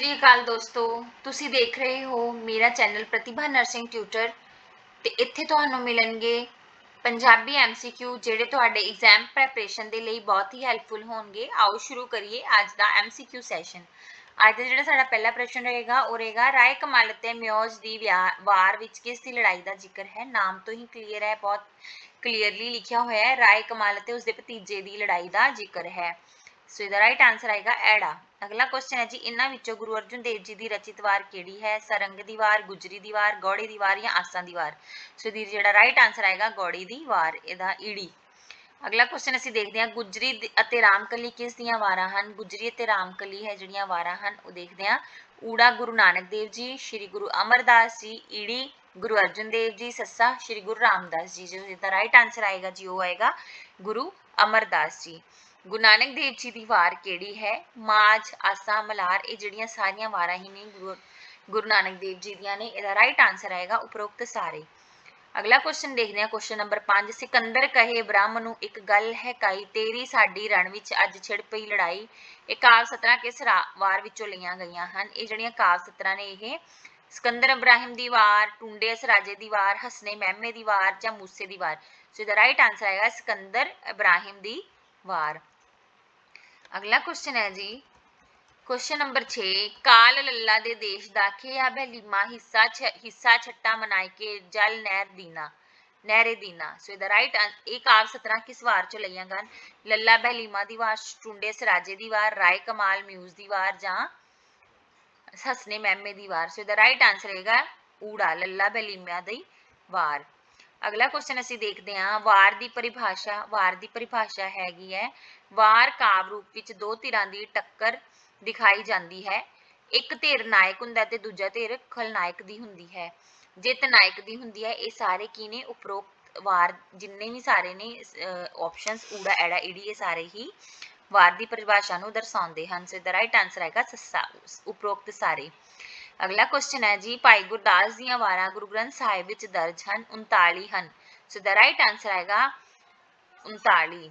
ਸ਼੍ਰੀ ਅਕਾਲ ਦੋਸਤੋ, ਤੁਸੀਂ ਦੇਖ ਰਹੇ ਹੋ ਮੇਰਾ ਚੈਨਲ ਪ੍ਰਤਿਭਾ ਨਰਸਿੰਗ ਟਿਊਟਰ ਤੇ ਇੱਥੇ ਤੁਹਾਨੂੰ ਮਿਲਣਗੇ ਪੰਜਾਬੀ ਐਮਸੀਕਿਊ ਜਿਹੜੇ ਤੁਹਾਡੇ ਐਗਜ਼ਾਮ ਪ੍ਰੈਪਰੇਸ਼ਨ ਦੇ ਲਈ ਬਹੁਤ ਹੀ ਹੈਲਪਫੁਲ ਹੋਣਗੇ। ਆਓ ਸ਼ੁਰੂ ਕਰੀਏ ਅੱਜ ਦਾ ਐਮਸੀਕਿਊ ਸੈਸ਼ਨ ਅੱਜ ਦਾ ਜਿਹੜਾ ਸਾਡਾ ਪਹਿਲਾ ਪ੍ਰਸ਼ਨ ਰਹੇਗਾ, ਉਹ ਰਹੇਗਾ, ਰਾਏ ਕਮਾਲ ਅਤੇ ਮਿਓਜ਼ ਦੀ ਵਿਆ- ਵਾਰ ਵਿੱਚ ਕਿਸ ਦੀ ਲੜਾਈ ਦਾ ਜ਼ਿਕਰ ਹੈ? ਨਾਮ ਤੋਂ ਹੀ ਕਲੀਅਰ ਹੈ, ਬਹੁਤ ਕਲੀਅਰਲੀ ਲਿਖਿਆ ਹੋਇਆ ਹੈ, ਰਾਏ ਕਮਾਲ ਅਤੇ ਉਸਦੇ ਭਤੀਜੇ ਦੀ ਲੜਾਈ ਦਾ ਜ਼ਿਕਰ ਹੈ। ਸੋ ਇਹਦਾ ਰਾਈਟ ਆਨਸਰ ਆਏਗਾ ਐੜਾ। ਅਗਲਾ ਕੁਐਸਚਨ ਹੈ ਜੀ, ਇਹਨਾਂ ਵਿੱਚੋਂ ਗੁਰੂ ਅਰਜਨ ਦੇਵ ਜੀ ਦੀ ਰਚਿਤ ਵਾਰ ਕਿਹੜੀ ਹੈ? ਸਰੰਗ ਦੀ ਵਾਰ, ਗੁਜਰੀ ਦੀ ਵਾਰ, ਗੌੜੀ ਦੀ ਵਾਰ ਜਾਂ ਆਸਾਂ ਦੀ ਵਾਰ? ਸੋ ਇਹਦੀ ਜਿਹੜਾ ਰਾਈਟ ਆਨਸਰ ਆਏਗਾ ਗੌੜੀ ਦੀ ਵਾਰ, ਇਹਦਾ ਈੜੀ। ਅਗਲਾ ਕੁਐਸਚਨ ਅਸੀਂ ਦੇਖਦੇ ਹਾਂ, ਗੁਜਰੀ ਅਤੇ ਰਾਮਕਲੀ ਕਿਸ ਦੀਆਂ ਵਾਰਾਂ ਹਨ? ਗੁਜਰੀ ਅਤੇ ਰਾਮਕਲੀ ਹੈ ਜਿਹੜੀਆਂ ਵਾਰਾਂ ਹਨ, ਉਹ ਦੇਖਦੇ ਹਾਂ। ਊੜਾ ਗੁਰੂ ਨਾਨਕ ਦੇਵ ਜੀ, ਸ੍ਰੀ ਗੁਰੂ ਅਮਰਦਾਸ ਜੀ, ਈੜੀ ਗੁਰੂ ਅਰਜਨ ਦੇਵ ਜੀ, ਸੱਸਾ ਸ੍ਰੀ ਗੁਰੂ ਰਾਮਦਾਸ ਜੀ। ਜੋ ਇਹਦਾ ਰਾਈਟ ਆਨਸਰ ਆਏਗਾ ਜੀ, ਉਹ ਆਏਗਾ ਗੁਰੂ ਅਮਰਦਾਸ ਜੀ। ਗੁਰੂ ਨਾਨਕ ਦੇਵ ਜੀ ਦੀ ਵਾਰ ਕਿਹੜੀ ਹੈ? ਮਾਝ ਆਸਾ ਮਲਾਰ, ਇਹ ਜਿਹੜੀਆਂ ਸਾਰੀਆਂ ਵਾਰਾਂ ਹੀ ਨੇ ਗੁਰੂ ਗੁਰੂ ਨਾਨਕ ਦੇਵ ਜੀ ਦੀਆਂ ਨੇ, ਇਹਦਾ ਰਾਈਟ ਆਨਸਰ ਆਏਗਾ ਉਪਰੋਕਤ ਸਾਰੇ। ਅਗਲਾ ਕੁਐਸਚਨ ਦੇਖਦੇ ਹਾਂ ਕੁਐਸਚਨ ਨੰਬਰ 5 ਸਿਕੰਦਰ ਕਹੇ ਬ੍ਰਹਮ ਨੂੰ ਇੱਕ ਗੱਲ ਹੈ ਕਾਈ, ਤੇਰੀ ਸਾਡੀ ਰਣ ਵਿੱਚ ਅੱਜ ਛਿੜ ਪਈ ਲੜਾਈ। ਇਹ ਕਾਵ ਸਤਰਾਂ ਕਿਸ ਰਾ- ਵਾਰ ਵਿੱਚੋਂ ਲਈਆਂ ਗਈਆਂ ਹਨ? ਇਹ ਜਿਹੜੀਆਂ ਕਾਵ ਸਤਰਾਂ ਨੇ ਇਹ, ਸਿਕੰਦਰ ਇਬਰਾਹਿਮ ਦੀ ਵਾਰ, ਟੁੰਡੇ ਰਾਜੇ ਦੀ ਵਾਰ, ਹਸਨੇ ਮਹਿਮੇ ਦੀ ਵਾਰ ਜਾਂ ਮੂਸੇ ਦੀ ਵਾਰ। ਸੋ ਇਹਦਾ ਰਾਈਟ ਆਨਸਰ ਆਏਗਾ ਸਿਕੰਦਰ ਇਬਰਾਹਿਮ ਦੀ ਵਾਰ। ਅਗਲਾ ਕੁਐਸਚਨ ਹੈ ਜੀ। ਕੁਐਸਚਨ ਨੰਬਰ 6 ਕਾਲ ਲੱਲਾ ਦੇ ਦੇਸ਼ ਦਾ ਖਿਆ ਬਹਿਲੀਮਾ ਹਿੱਸਾ ਹਿੱਸਾ ਛੱਟਾ ਮਨਾਈ ਕੇ ਜਲ ਨਹਿਰ ਦੀਨਾ, ਨਹਿਰੇ ਦੀਨਾ। ਸੋ ਇਹਦਾ ਰਾਈਟ ਇਹ ਕਾਵ ਸਤਰਾਂ ਕਿਸ ਵਾਰ ਚ ਲਈਆਂ ਗਨ? ਲੱਲਾ ਬਹਿਲੀਮਾ ਦੀ ਵਾਰ ਟੁੰਡੇ ਸਰਾਜੇ ਦੀ ਵਾਰ, ਰਾਏ ਕਮਾਲ ਮਿਊਜ਼ ਦੀ ਵਾਰ ਜਾਂ ਹਸਨੇ ਮਹਿਮੇ ਦੀ ਵਾਰ। ਸੋ ਇਹਦਾ ਰਾਈਟ ਆਨਸਰ ਹੈਗਾ ਊੜਾ, ਲੱਲਾ ਬਹਿਲੀਮਾ ਦੀ ਵਾਰ। ਅਗਲਾ ਕੁਐਸਚਨ ਅਸੀਂ ਦੇਖਦੇ ਹਾਂ, ਵਾਰ ਦੀ ਪਰਿਭਾਸ਼ਾ, ਵਾਰ ਦੀ ਪਰਿਭਾਸ਼ਾ ਹੈਗੀ ਹੈ। ਵਾਰ ਕਾਵ ਰੂਪ ਵਿੱਚ ਦੋ ਧਿਰਾਂ ਦੀ ਟੱਕਰ ਦਿਖਾਈ ਜਾਂਦੀ ਹੈ। ਇੱਕ ਧਿਰ ਨਾਇਕ ਹੁੰਦਾ ਤੇ ਦੂਜਾ ਧਿਰ ਖਲਨਾਇਕ ਦੀ ਹੁੰਦੀ ਹੈ। ਜਿੱਤ ਨਾਇਕ ਦੀ ਹੁੰਦੀ ਹੈ, ਇਹ ਸਾਰੇ ਕੀ ਨੇ? ਉਪਰੋਕਤ ਵਾਰ ਜਿੰਨੇ ਵੀ ਸਾਰੇ ਨੇ ਆਪਸ਼ਨਸ ਊੜਾ, ਐੜਾ, ਈੜੀ, ਇਹ ਸਾਰੇ ਹੀ ਵਾਰ ਦੀ ਪਰਿਭਾਸ਼ਾ ਨੂੰ ਦਰਸਾਉਂਦੇ ਹਨ। ਸੋ ਇਹਦਾ ਰਾਈਟ ਆਨਸਰ ਆਏਗਾ ਸੱਸਾ, ਉਪਰੋਕਤ ਸਾਰੇ। ਅਗਲਾ ਕੁਐਸਚਨ ਹੈ ਜੀ, ਭਾਈ ਗੁਰਦਾਸ ਦੀਆਂ ਵਾਰਾਂ ਗੁਰੂ ਗ੍ਰੰਥ ਸਾਹਿਬ ਵਿੱਚ ਦਰਜ ਹਨ 39 ਹਨ। ਸੋ ਦਾ ਰਾਈਟ ਆਨਸਰ ਆਏਗਾ 39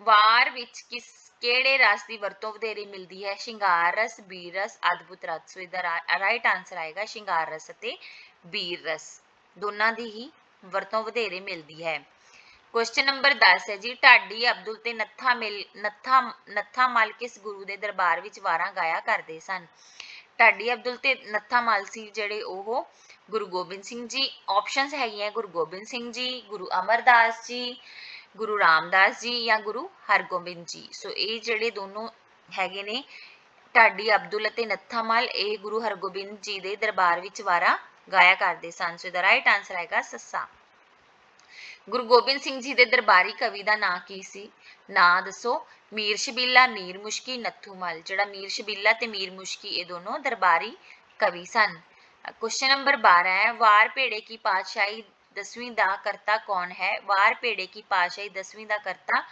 ਵਾਰ ਵਿੱਚ ਕਿਸ, ਕਿਹੜੇ ਰਸ ਦੀ ਵਰਤੋਂ ਵਧੇਰੇ ਮਿਲਦੀ ਹੈ? ਸ਼ਿੰਗਾਰ ਰਸ, ਬੀਰ ਰਸ, ਅਦਭੁਤ ਰਸ। ਸੋ ਇਹਦਾ ਰਾਈਟ ਆਨਸਰ ਆਏਗਾ ਸ਼ਿੰਗਾਰ ਰਸ ਅਤੇ ਬੀਰ ਰਸ। ਦੋਨਾਂ ਦੀ ਹੀ ਵਰਤੋਂ ਵਧੇਰੇ ਮਿਲਦੀ ਹੈ। ਕੁਐਸਚਨ ਨੰਬਰ 10 ਹੈ ਜੀ, ਢਾਡੀ ਅਬਦੁਲ ਤੇ ਨੱਥਾ ਮਿਲ, ਨੱਥਾ ਨੱਥਾ ਮਲ ਕਿਸ ਗੁਰੂ ਦੇ ਦਰਬਾਰ ਵਿੱਚ ਵਾਰਾਂ ਗਾਇਆ ਕਰਦੇ ਸਨ। ਢਾਡੀ ਅਬਦੁਲ ਤੇ ਨੱਥਾ ਮਾਲ ਸੀ ਜਿਹੜੇ ਉਹ ਗੁਰੂ ਗੋਬਿੰਦ ਸਿੰਘ ਜੀ ਆਪਸ਼ਨਸ ਹੈਗੀਆਂ ਗੁਰੂ ਗੋਬਿੰਦ ਸਿੰਘ ਜੀ, ਗੁਰੂ ਅਮਰਦਾਸ ਜੀ, ਗੁਰੂ ਰਾਮਦਾਸ ਜੀ ਜਾਂ ਗੁਰੂ ਹਰਗੋਬਿੰਦ ਜੀ। ਸੋ ਇਹ ਜਿਹੜੇ ਦੋਨੋਂ ਹੈਗੇ ਨੇ ਢਾਡੀ ਅਬਦੁਲ ਅਤੇ ਨੱਥਾ ਮਾਲ, ਇਹ ਗੁਰੂ ਹਰਗੋਬਿੰਦ ਜੀ ਦੇ ਦਰਬਾਰ ਵਿੱਚ ਵਾਰਾ ਗਾਇਆ ਕਰਦੇ ਸਨ। ਸੋ ਇਹਦਾ ਰਾਈਟ ਆਨਸਰ ਆਏਗਾ ਸੱਸਾ। ਗੁਰੂ ਗੋਬਿੰਦ ਸਿੰਘ ਜੀ ਦੇ ਦਰਬਾਰੀ ਕਵੀ ਦਾ ਨਾਂ ਕੀ ਸੀ? ਨਾਂ ਦੱਸੋ, ਮੀਰ ਸ਼ਬੀਲਾ, ਮੀਰ ਮੁਸ਼ਕੀ, ਨੱਥੂ ਮਲ, ਜਿਹੜਾ ਮੀਰ ਸ਼ਬੀਲਾ ਤੇ ਮੀਰ ਮੁਸ਼ਕੀ ਇਹ ਦੋਨੋਂ ਦਰਬਾਰੀ ਕਵੀ ਸਨ। ਕੁਐਸਚਨ ਨੰਬਰ 12 ਹੈ, ਵਾਰ ਭੇੜੇ ਕੀ ਪਾਤਸ਼ਾਹੀ ਦਸਵੀਂ ਦਾ ਕਰਤਾ ਕੌਣ ਹੈ? ਵਾਰ ਭੇੜੇ ਕੀ ਪਾਤਸ਼ਾਹੀ ਦਸਵੀਂ ਦਾ ਕਰਤਾ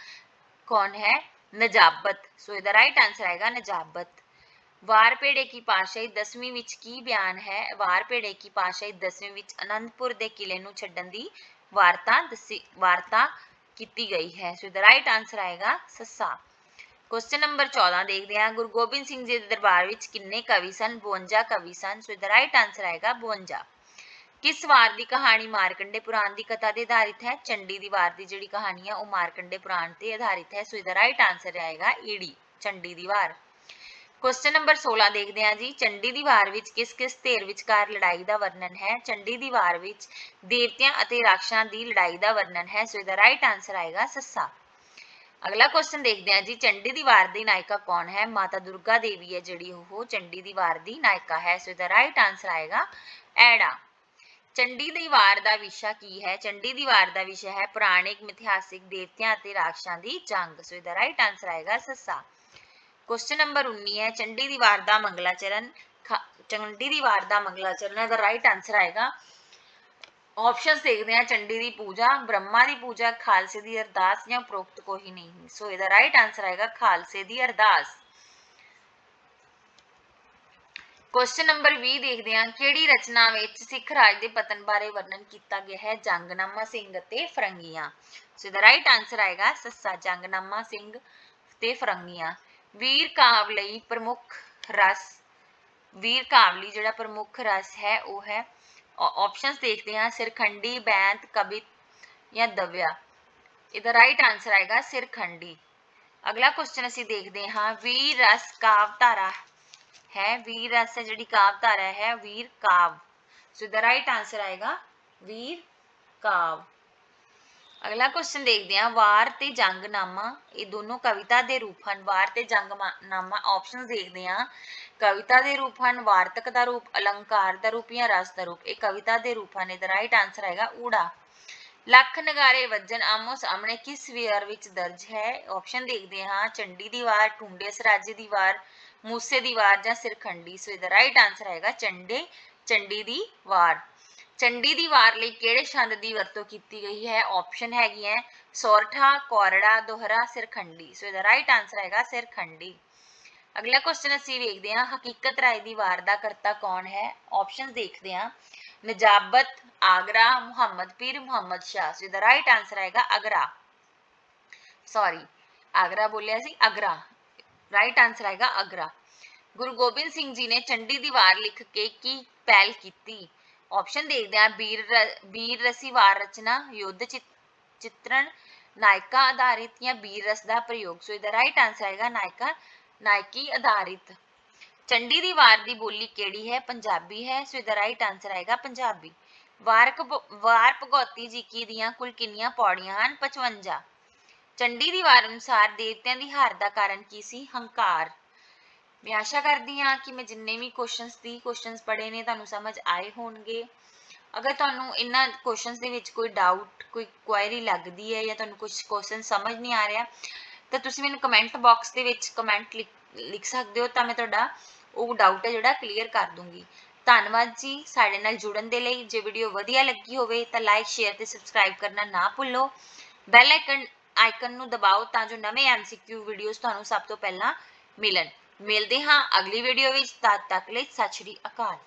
ਕੌਣ ਹੈ? ਨਜਾਬਤ। ਸੋ ਇਹਦਾ ਰਾਈਟ ਆਨਸਰ ਆਏਗਾ ਨਜਾਬਤ। ਵਾਰ ਭੇੜੇ ਕੀ ਪਾਤਸ਼ਾਹੀ ਦਸਵੀਂ ਵਿੱਚ ਕੀ ਬਿਆਨ ਹੈ? ਵਾਰ ਭੇੜੇ ਕੀ ਪਾਤਸ਼ਾਹੀ ਦਸਵੀਂ ਵਿੱਚ ਅਨੰਦਪੁਰ ਦੇ ਕਿਲੇ ਨੂੰ ਛੱਡਣ ਦੀ ਵਾਰਤਾ ਦੱਸੀ, ਵਾਰਤਾ ਕੀਤੀ ਗਈ ਹੈ। ਸੋ ਇਹਦਾ ਰਾਈਟ ਆਨਸਰ ਆਏਗਾ ਸੱਸਾ। ਕੁਐਸਚਨ ਨੰਬਰ 14 ਦੇਖਦੇ ਹਾਂ। ਗੁਰੂ ਗੋਬਿੰਦ ਸਿੰਘ ਜੀ ਦੇ ਦਰਬਾਰ ਵਿੱਚ ਕਿੰਨੇ ਕਵੀ ਸਨ? 52 ਕਵੀ ਸਨ। ਸੋ ਦਾ ਰਾਈਟ ਆਨਸਰ ਆਏਗਾ 52 ਕਿਸ ਵਾਰ ਦੀ ਕਹਾਣੀ ਮਾਰਕੰਡੇ ਪੁਰਾਣ ਦੀ ਕਥਾ ਤੇ ਆਧਾਰਿਤ ਹੈ? ਚੰਡੀ ਦੀ ਵਾਰ ਦੀ ਜਿਹੜੀ ਕਹਾਣੀ ਹੈ ਉਹ ਮਾਰਕੰਡੇ ਪੁਰਾਣ ਤੇ ਆਧਾਰਿਤ ਹੈ। ਸੋ ਇਹਦਾ ਰਾਈਟ ਆਨਸਰ ਆਏਗਾ ਈੜੀ, ਚੰਡੀ ਦੀ ਵਾਰ ਕੁਐਸਚਨ ਨੰਬਰ 16 ਦੇਖਦੇ ਹਾਂ ਜੀ। ਚੰਡੀ ਦੀ ਵਾਰ ਵਿੱਚ ਕਿਸ ਕਿਸ ਧਿਰ ਵਿਚਕਾਰ ਲੜਾਈ ਦਾ ਵਰਣਨ ਹੈ? ਚੰਡੀ ਦੀ ਵਾਰ ਵਿੱਚ ਦੇਵਤਿਆਂ ਅਤੇ ਰਾਖਸ਼ਾਂ ਦੀ ਲੜਾਈ ਦਾ ਵਰਣਨ ਹੈ। ਸੋ ਇਹਦਾ ਰਾਈਟ ਆਨਸਰ ਆਏਗਾ ਸੱਸਾ। ਅਗਲਾ ਕੁਐਸਚਨ ਦੇਖਦੇ ਹਾਂ ਜੀ। ਚੰਡੀ ਦੀ ਵਾਰ ਦੀ ਨਾਇਕਾ ਕੌਣ ਹੈ? ਮਾਤਾ ਦੁਰਗਾ ਦੇਵੀ ਹੈ ਜਿਹੜੀ ਉਹ ਚੰਡੀ ਦੀ ਵਾਰ ਦੀ ਨਾਇਕਾ ਹੈ। ਸੋ ਇਹਦਾ ਰਾਈਟ ਆਨਸਰ ਆਏਗਾ ਐੜਾ। ਚੰਡੀ ਦੀ ਵਾਰ ਦਾ ਵਿਸ਼ਾ ਕੀ ਹੈ? ਚੰਡੀ ਦੀ ਵਾਰ ਦਾ ਵਿਸ਼ਾ ਹੈ ਪੁਰਾਣਿਕ ਮਿਥਿਹਾਸਿਕ ਦੇਵਤਿਆਂ ਅਤੇ ਰਾਖਸ਼ਾਂ ਦੀ ਜੰਗ। ਸੋ ਇਹਦਾ ਰਾਈਟ ਆਨਸਰ ਆਏਗਾ ਸੱਸਾ। ਕੁਐਸਚਨ ਨੰਬਰ 19 ਹੈ, ਚੰਡੀ ਦੀ ਵਾਰ ਦਾ ਮੰਗਲਾਚਰਨ ਖਾ- ਚੰਡੀ ਦੀ ਵਾਰ ਦਾ ਮੰਗਲਾਚਰਨ ਦਾ ਰਾਈਟ ਆਨਸਰ ਆਏਗਾ। ਆਪਸ਼ਨਸ ਦੇਖਦੇ ਹਾਂ, ਚੰਡੀ ਦੀ ਪੂਜਾ, ਬ੍ਰਹਮਾ ਦੀ ਪੂਜਾ, ਖਾਲਸੇ ਦੀ ਅਰਦਾਸ ਜਾਂ ਉਪਰੋਕਤ ਕੋਈ ਨਹੀਂ। ਸੋ ਇਹਦਾ ਰਾਈਟ ਆਨਸਰ ਆਏਗਾ, ਖਾਲਸੇ ਦੀ ਅਰਦਾਸ। ਕੁਐਸਚਨ ਨੰਬਰ 20 ਦੇਖਦੇ ਹਾਂ, ਕਿਹੜੀ ਰਚਨਾ ਵਿੱਚ ਸਿੱਖ ਰਾਜ ਦੇ ਪਤਨ ਬਾਰੇ ਵਰਣਨ ਕੀਤਾ ਗਿਆ ਹੈ? ਜੰਗਨਾਮਾ ਸਿੰਘ ਅਤੇ ਫਰੰਗੀਆਂ। ਸੋ ਇਹਦਾ ਰਾਈਟ ਆਨਸਰ ਆਏਗਾ, ਸੱਸਾ ਜੰਗਨਾਮਾ ਸਿੰਘ ਤੇ ਫਰੰਗੀਆਂ। ਵੀਰ ਕਾਵ ਲਈ ਪ੍ਰਮੁੱਖ ਰਸ ਵੀਰ ਕਾਵਲੀ ਜਿਹੜਾ ਪ੍ਰਮੁੱਖ ਰਸ ਹੈ ਉਹ ਹੈ ਆਪਸ਼ਨਸ ਦੇਖਦੇ ਹਾਂ ਸਿਰਖੰਡੀ ਬੈਂਤ ਕਵਿਤ ਜਾਂ ਦਵਿਆ ਇਹਦਾ ਰਾਈਟ ਆਨਸਰ ਆਏਗਾ ਸਿਰਖੰਡੀ ਅਗਲਾ ਕੁਐਸਚਨ ਅਸੀਂ ਦੇਖਦੇ ਹਾਂ, ਵੀਰ ਰਸ ਕਾਵ ਧਾਰਾ ਹੈ, ਵੀਰ ਰਸ ਹੈ ਜਿਹੜੀ ਕਾਵ ਧਾਰਾ ਹੈ, ਵੀਰ ਕਾਵ। ਸੋ ਇਹਦਾ ਰਾਈਟ ਆਨਸਰ ਆਏਗਾ ਵੀਰ ਕਾਵ। ਅਗਲਾ ਕੁਐਸਚਨ ਦੇਖਦੇ ਹਾਂ, ਵਾਰ ਤੇ ਜੰਗਨਾਮਾ, ਇਹ ਦੋਨੋਂ ਕਵਿਤਾ ਦੇ ਰੂਪ ਹਨ। ਵਾਰ ਤੇ ਜੰਗਨਾਮਾ ਆਪਸ਼ਨਸ ਦੇਖਦੇ ਹਾਂ। ਕਵਿਤਾ ਦੇ ਰੂਪ ਹਨ, ਵਾਰਤਕ ਦਾ ਰੂਪ, ਅਲੰਕਾਰ ਦਾ ਰੂਪ ਜਾਂ ਰਸ ਦਾ ਰੂਪ। ਇਹ ਕਵਿਤਾ ਦੇ ਰੂਪ ਹਨ ਇਹਦਾ ਰਾਈਟ ਆਨਸਰ ਆਏਗਾ ਊੜਾ। ਲੱਖ ਨਗਾਰੇ ਵੱਜਣ, ਆਮੋ ਸਾਹਮਣੇ ਕਿਸ ਵੇਅਰ ਵਿੱਚ ਦਰਜ ਹੈ? ਆਪਸ਼ਨ ਦੇਖਦੇ ਹਾਂ। ਚੰਡੀ ਦੀ ਵਾਰ ਟੁੰਡੇ ਸਰਾਜੇ ਦੀ ਵਾਰ, ਮੂਸੇ ਦੀ ਵਾਰ ਜਾਂ ਸਿਰਖੰਡੀ। ਸੋ ਇਹਦਾ ਰਾਈਟ ਆਨਸਰ ਹੈਗਾ ਚੰਡੇ ਚੰਡੀ ਦੀ ਵਾਰ। ਚੰਡੀ ਦੀ ਵਾਰ ਲਈ ਕਿਹੜੇ ਛੰਦ ਦੀ ਵਰਤੋਂ ਕੀਤੀ ਗਈ ਹੈ ਆਪਸ਼ਨ ਹੈਗੀ ਹੈ ਸੌਰਠਾ ਕੋਰੜਾ ਦੋਹਰਾ ਸਿਰਖੰਡੀ ਸੋ ਇਹਦਾ ਰਾਈਟ ਆਨਸਰ ਆਏਗਾ ਸਿਰਖੰਡੀ ਅਗਲਾ ਕੁਐਸਚਨ ਅਸੀਂ ਵੇਖਦੇ ਹਾਂ ਹਕੀਕਤ ਰਾਏ ਦੀ ਵਾਰ ਦਾ ਕਰਤਾ ਕੌਣ ਹੈ ਆਪਸ਼ਨਸ ਦੇਖਦੇ ਹਾਂ ਨਜਾਬਤ ਆਗਰਾ ਮੁਹੰਮਦ ਪੀਰ ਮੁਹੰਮਦ ਸ਼ਾਹ ਸੋ ਇਹਦਾ ਰਾਈਟ ਆਨਸਰ ਆਏਗਾ ਅਗਰਾ ਸੌਰੀ ਆਗਰਾ ਬੋਲਿਆ ਸੀ ਅਗਰਾ ਰਾਈਟ ਆਨਸਰ ਆਏਗਾ ਅਗਰਾ ਗੁਰੂ ਗੋਬਿੰਦ ਸਿੰਘ ਜੀ ਨੇ ਚੰਡੀ ਦੀ ਵਾਰ ਲਿਖ ਕੇ ਕੀ ਪਹਿਲ ਕੀਤੀ ਆਪਸ਼ਨ ਦੇਖਦੇ ਹਾਂ। ਵੀਰ ਵੀਰ ਰਸੀ ਰਚਨਾ, ਯੁੱਧ ਚਿਤ- ਨਾਇਕਾ ਆਧਾਰਿਤ ਜਾਂ ਵੀਰ ਰਸ ਦਾ ਪ੍ਰਯੋਗ। ਸੋ ਇਹਦਾ ਰਾਈਟ ਆਨਸਰ ਆਏਗਾ ਨਾਇਕਾ, ਨਾਇਕੀ ਆਧਾਰਿਤ। ਚੰਡੀ ਦੀ ਵਾਰ ਦੀ ਬੋਲੀ ਕਿਹੜੀ ਹੈ? ਪੰਜਾਬੀ ਹੈ। ਸੋ ਇਹਦਾ ਰਾਈਟ ਆਨਸਰ ਆਏਗਾ ਪੰਜਾਬੀ। ਵਾਰਕ ਵਾਰ ਭਗੌਤੀ ਜੀ ਕੀ ਦੀਆਂ ਕੁੱਲ ਕਿੰਨੀਆਂ ਪੌੜੀਆਂ ਹਨ? 55 ਚੰਡੀ ਦੀ ਵਾਰ ਅਨੁਸਾਰ ਦੇਵਤਿਆਂ ਦੀ ਹਾਰ ਦਾ ਕਾਰਨ ਕੀ ਸੀ? ਹੰਕਾਰ। ਮੈਂ ਆਸ਼ਾ ਕਰਦੀ ਹਾਂ ਕਿ ਮੈਂ ਜਿੰਨੇ ਵੀ ਕੁਐਸਚਨਸ ਦੀ ਕੁਐਸਚਨਸ ਪੜ੍ਹੇ ਨੇ, ਤੁਹਾਨੂੰ ਸਮਝ ਆਏ ਹੋਣਗੇ। ਅਗਰ ਤੁਹਾਨੂੰ ਇਹਨਾਂ ਕੁਐਸਚਨਸ ਦੇ ਵਿੱਚ ਕੋਈ ਡਾਊਟ ਕੋਈ ਕੁਐਰੀ ਲੱਗਦੀ ਹੈ ਜਾਂ ਤੁਹਾਨੂੰ ਕੁਝ ਕੁਐਸਚਨ ਸਮਝ ਨਹੀਂ ਆ ਰਿਹਾ, ਤਾਂ ਤੁਸੀਂ ਮੈਨੂੰ ਕਮੈਂਟ ਬਾਕਸ ਦੇ ਵਿੱਚ ਕਮੈਂਟ ਲਿਖ ਸਕਦੇ ਹੋ ਤਾਂ ਮੈਂ ਤੁਹਾਡਾ ਉਹ ਡਾਊਟ ਹੈ ਜਿਹੜਾ ਕਲੀਅਰ ਕਰ ਦੂੰਗੀ। ਧੰਨਵਾਦ ਜੀ ਸਾਡੇ ਨਾਲ ਜੁੜਨ ਦੇ ਲਈ। ਜੇ ਵੀਡੀਓ ਵਧੀਆ ਲੱਗੀ ਹੋਵੇ ਤਾਂ ਲਾਈਕ ਸ਼ੇਅਰ ਤੇ ਸਬਸਕ੍ਰਾਈਬ ਕਰਨਾ ਨਾ ਭੁੱਲੋ। ਬੈਲ ਆਈਕਨ ਆਈਕਨ ਨੂੰ ਦਬਾਓ ਤਾਂ ਜੋ ਨਵੇਂ ਐਮਸੀਕਿਊ ਵੀਡੀਓਜ਼ ਤੁਹਾਨੂੰ ਸਭ ਤੋਂ ਪਹਿਲਾਂ ਮਿਲਣ। ਮਿਲਦੇ ਹਾਂ ਅਗਲੀ ਵੀਡੀਓ ਵਿੱਚ। ਤਦ ਤੱਕ ਲਈ ਸਤਿ ਸ਼੍ਰੀ ਅਕਾਲ।